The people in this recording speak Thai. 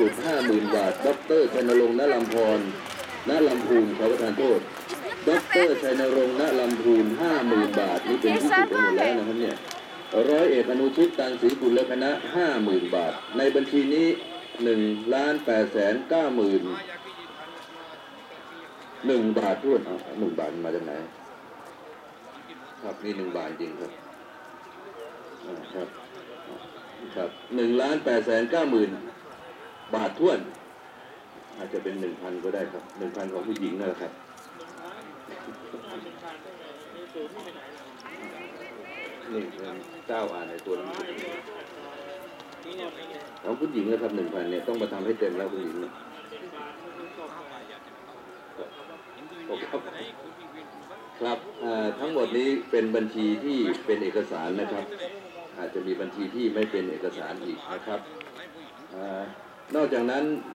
หมื่นบาท ดรชัยนรงค์ณลำพรณลำพูนขอประทานโทษ ดรชัยนรงค์ณลำพูนห้าหมื่นบาท นี่เป็นที่สุดไปหมดแล้วนะครับเนี่ย ร้อยเอกอนุชิตตันศรีกุลและคณะห้าหมื่นบาท ในบัญชีนี้หนึ่งล้านแปดแสนเก้าหมื่นหนึ่งบาทท้วนหนึ่งบาทมาจากไหน ครับมีหนึ่งบาทจริงครับครับ ครับหนึ่งล้านแปดแสนเก้าหมื่น บาทท้วน อาจจะเป็นหนึ่งพันก็ได้ครับหนึ่งพันของผู้หญิงนั่นแหละครับนี่เจ้าอ่านในตัวหนังสือของผู้หญิงนะครับหนึ่งพันเนี่ยต้องมาทำให้เต็มแล้วผู้หญิงนะครับครับอ่าทั้งหมดนี้เป็นบัญชีที่เป็นเอกสารนะครับ อาจจะมีบัญชีที่ไม่เป็นเอกสารอีกนะครับอา นอกจากนั้น